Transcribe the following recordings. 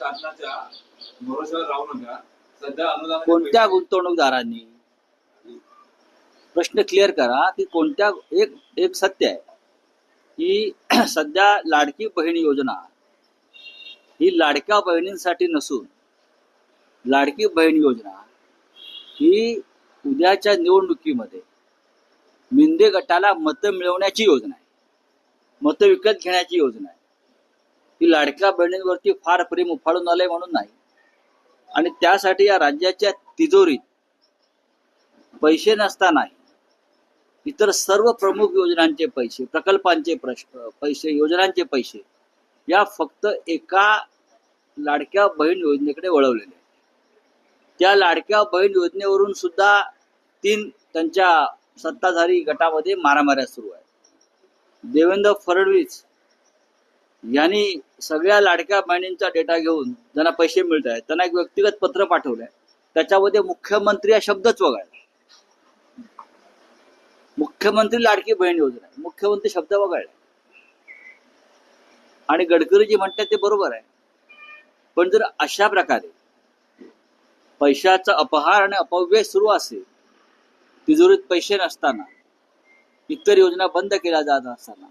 शासनाच्या भरोश्यावर राहू नका. सध्या अनुदान कोणत्या गुंतवणूकदारांनी प्रश्न क्लिअर करा की कोणत्या एक एक सत्य आहे की सध्या लाडकी बहीण योजना ही लाडक्या बहिणींसाठी नसून लाडकी बहीण योजना ही उद्याच्या निवडणुकीमध्ये मिंदे गटाला मतं मिळवण्याची योजना आहे मतं विकत घेण्याची योजना आहे. लाडक्या बहिणींवरती फार प्रेम उफाळून आलंय म्हणून नाही. आणि त्यासाठी या राज्याच्या तिजोरीत पैसे नसतानाही इतर सर्व प्रमुख योजनांचे पैसे प्रकल्पांचे प्रश्न पैसे योजनांचे पैसे या फक्त एका लाडक्या बहीण योजनेकडे वळवलेले त्या लाडक्या बहीण योजनेवरून सुद्धा तीन त्यांच्या सत्ताधारी गटामध्ये मारामाऱ्या सुरू आहेत. देवेंद्र फडणवीस यांनी सगळ्या लाडक्या बहिणींचा डेटा घेऊन ज्यांना पैसे मिळत आहेत त्यांना एक व्यक्तिगत पत्र पाठवलंय. त्याच्यामध्ये मुख्यमंत्री हा शब्दच वगळला मुख्यमंत्री लाडकी बहीण योजना मुख्यमंत्री शब्द वगळला आणि गडकरी जी म्हणतात ते बरोबर आहे. पण जर अशा प्रकारे पैशाचा अपहार आणि अपव्यय सुरू असेल तिजोरीत पैसे नसताना इतर योजना बंद केल्या जात असताना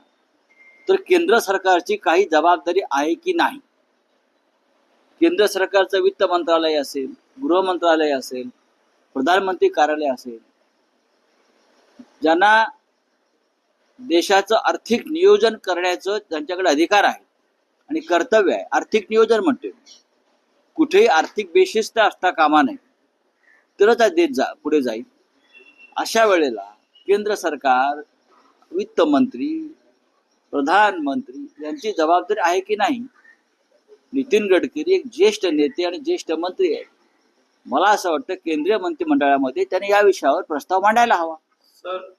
तर केंद्र सरकारची काही जबाबदारी आहे की नाही? केंद्र सरकारचं वित्त मंत्रालय असेल गृह मंत्रालय असेल प्रधानमंत्री कार्यालय असेल ज्यांना देशाचं आर्थिक नियोजन करण्याचं त्यांच्याकडे अधिकार आहे आणि कर्तव्य आहे आर्थिक नियोजन म्हणते कुठेही आर्थिक बेशिस्त असता कामा नये. तरच हा देश जा पुढे जाईल. अशा वेळेला केंद्र सरकार वित्त मंत्री प्रधानमंत्री यांची जबाबदारी आहे की नाही? नितीन गडकरी एक ज्येष्ठ नेते आणि ज्येष्ठ मंत्री आहेत. मला असं वाटतं केंद्रीय मंत्रिमंडळामध्ये त्याने या विषयावर प्रस्ताव मांडायला हवा. सर